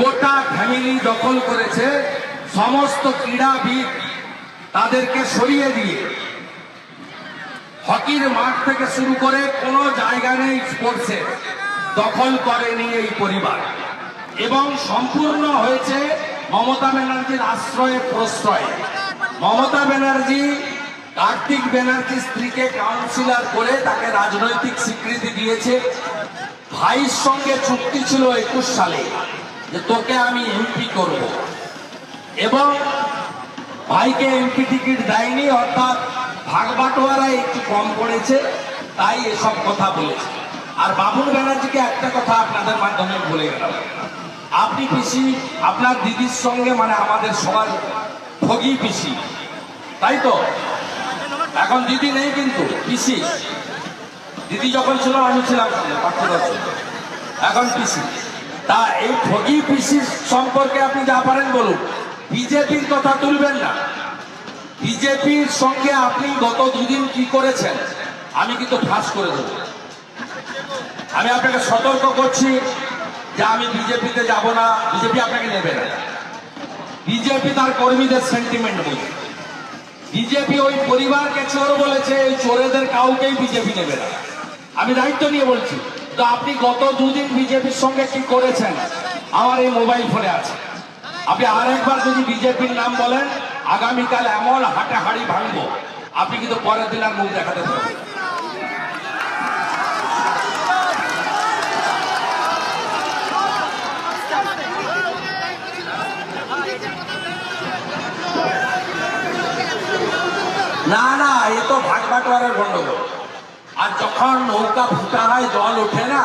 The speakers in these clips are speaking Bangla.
গোটা ফ্যামিলি দখল করেছে, সমস্ত ক্রীড়াবিদ তাদেরকে সরিয়ে দিয়ে। হকির মাঠ থেকে শুরু করে কোনো জায়গা নেই স্পোর্টসে, দখল করেনি এই পরিবার। এবং সম্পূর্ণ হয়েছে মমতা ব্যানার্জির আশ্রয়ে প্রশ্রয়ে। মমতা ব্যানার্জি, কার্তিক ব্যানার্জির স্ত্রীকে কাউন্সিলর করে তাকে রাজনৈতিক স্বীকৃতি দিয়েছে। ভাইয়ের সঙ্গে চুক্তি ছিল একুশ সালে। যে তোকে আমি এমপি করব। এবং ভাইকে এমপি টিকিট দেয়নি, অর্থাৎ ভাগ বাটোয়ারা একটু কম পড়েছে, তাই এসব কথা বলেছে। আর বাবুল ব্যানার্জিকে একটা কথা আপনাদের মাধ্যমে বলে গেলাম। আপনি পিসি, আপনার দিদির সঙ্গে মানে আমাদের সবার ঠগি পিসি। তাই তো? এখন দিদি নেই কিন্তু, পিসি। দিদি যখন ছিল, আমি ছিলাম এখন পিসি। তা এই ঠগি পিসির সম্পর্কে আপনি যা পারেন বলুন। বিজেপির কথা তুলবেন না। বিজেপির সঙ্গে আপনি গত দুদিন কি করেছেন, আমি কিন্তু ফাঁস করে দেবো। আমি আপনাকে সতর্ক করছি যে আমি বিজেপিতে যাব না, বিজেপি আপনাকে নেবে না। বিজেপি তার কর্মীদের সেন্টিমেন্ট বুঝে। বিজেপি ওই পরিবারকে চোর বলেছে, এই চোরেদের কাউকেই বিজেপি নেবে না। আমি দায়িত্ব নিয়ে বলছি তো আপনি গত দুদিন বিজেপির সঙ্গে কি করেছেন? আমার এই মোবাইল ফোনে আছে। আপনি আরেকবার যদি বিজেপির নাম বলেন, আগামীকাল এমন হাটে হাড়ি ভাঙবো। আপনি কিন্তু পরের দিন আর মুখ দেখাতে পারবেন না। না না, এ তো ভাগ বাটোয়ারের গন্ডগোল। আর যখন নৌকা ফুটা হয়, জল ওঠে না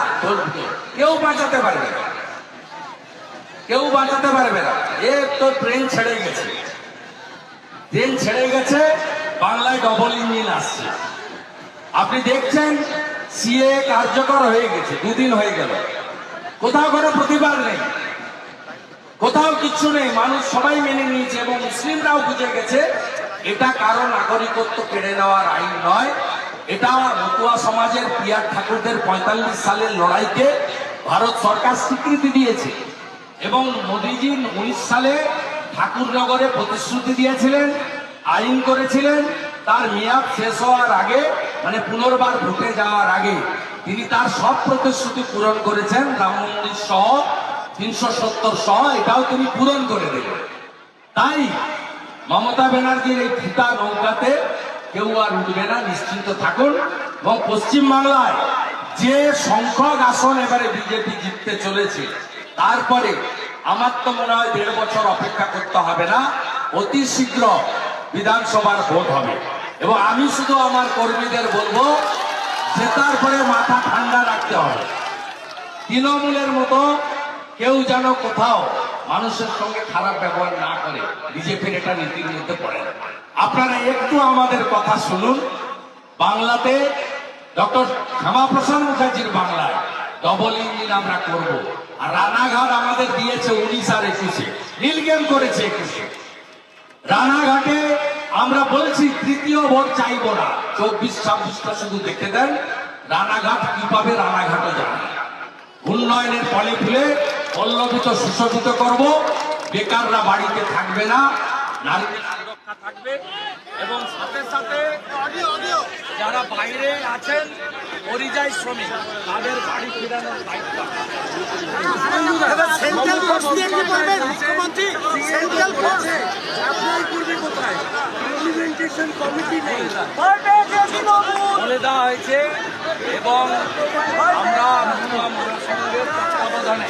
কেউ বাঁচাতে পারবে না। কেউ বাঁচাতে পারবে না। এ তো ট্রেন ছেড়ে গেছে। ট্রেন ছেড়ে গেছে, বাংলায় ডবল ইঞ্জিন আসছে। আপনি দেখছেন সিএ কার্যকর হয়ে গেছে, দুদিন হয়ে গেল। কোথাও কোনো প্রতিবাদ নেই। কোথাও কিচ্ছু নেই। মানুষ সবাই মেনে নিয়েছে এবং মুসলিমরাও বুঝে গেছে, এটা কারও নাগরিকত্ব কেড়ে নেওয়ার আইন নয়। এটা মতুয়া সমাজের পিয়ার ঠাকুরদের পঁয়তাল্লিশ সালের লড়াইকে ভারত সরকার স্বীকৃতি দিয়েছে। এবং মোদীজি উনিশ সালে ঠাকুরনগরে প্রতিশ্রুতি দিয়েছিলেন, আইন করেছিলেন। তার মেয়াদ শেষ হওয়ার আগে মানে পুনর্বার ভোটে যাওয়ার আগে তিনি তার সব প্রতিশ্রুতি পূরণ করেছেন, রাম মন্দির সহ, তিনশো সত্তর সহ, এটাও তিনি পূরণ করে দিলেন। তাই মমতা ব্যানার্জির এই ফিতা নৌকাতে কেউ আর উঠবে না, নিশ্চিন্ত থাকুন। এবং পশ্চিম বাংলায় যে সংখ্যক আসন এবারে বিজেপি জিততে চলেছে, তারপরে আমার তো মনে হয় দেড় বছর অপেক্ষা করতে হবে না, অতি শীঘ্র বিধানসভার ভোট হবে। এবং আমি শুধু আমার কর্মীদের বলব যে তারপরে মাথা ঠান্ডা রাখতে হবে। তৃণমূলের মতো কেউ যেন কোথাও মানুষের সঙ্গে খারাপ ব্যবহার না করে বিজেপির এটা নীতির মধ্যে পড়ে আপনারা একটু আমাদের কথা শুনুন। বাংলাতে ডক্টর শ্যামাপ্রসাদ মুখার্জির বাংলায় ডবল ইঞ্জিন আমরা করব। আর রানাঘাট আমাদের দিয়েছে উনিশ আর একুশে। নীলগেম করেছে একুশে। রানাঘাটে আমরা বলছি তৃতীয় ভোট চাইব না। চব্বিশ ছাব্বিশটা শুধু দেখে দেন। রানাঘাট কি পাবে রানাঘাটও জানে উন্নয়নের ফলে ফুলে পল্লবিত সুশোভিত করব। বেকাররা বাড়িতে থাকবে না নারীদের সুরক্ষা থাকবে। এবং সাথে সাথে যারা বাইরে আছেন পরিযায়ী শ্রমিক তাদের বাড়ি ফেরানোর দায়িত্ব। সেন্ট্রাল ফোর্স দিয়ে কি করবেন মুখ্যমন্ত্রী সেন্ট্রাল ফোর্স ইমপ্লিমেন্টেশন কমিটি নেই। বলে দেওয়া হয়েছে এবং আমরা মহাসংঘের তত্ত্বাবধানে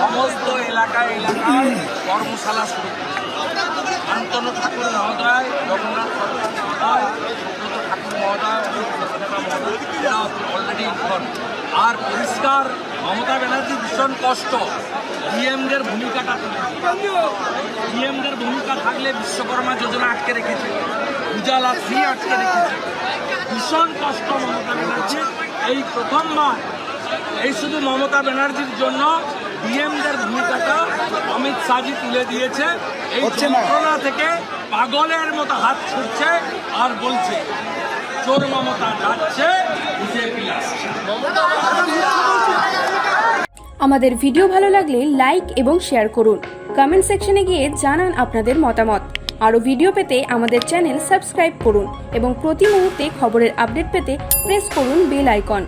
সমস্ত এলাকায় এলাকায় কর্মশালা শুরু। শান্তনু ঠাকুর মহোদয় জগন্নাথ মহোদয় ঠাকুর মহোদয় অলরেডি আর পরিষ্কার মমতা ব্যানার্জি ভীষণ কষ্ট। ডিএমদের ভূমিকাটা ডিএমদের ভূমিকা থাকলে বিশ্বকর্মা যোজনা আটকে রেখেছে। উজালা ফ্রি আটকে রেখেছে। ভীষণ কষ্ট মমতা ব্যানার্জির। এই প্রথমবার এই শুধু মমতা ব্যানার্জির জন্য ডিএমদের ভূমিকাটা অমিত শাহজি তুলে দিয়েছে। এই হচ্ছে না। যন্ত্রণা থেকে পাগলের মতো হাত ছুটছে আর বলছে চোর মমতা যাচ্ছে বিজেপি আমাদের ভিডিও ভালো লাগলে লাইক এবং শেয়ার করুন। কমেন্ট সেকশনে গিয়ে জানান আপনাদের মতামত। আরও ভিডিও পেতে আমাদের চ্যানেল সাবস্ক্রাইব করুন এবং প্রতি মুহূর্তে খবরের আপডেট পেতে প্রেস করুন বেল আইকন।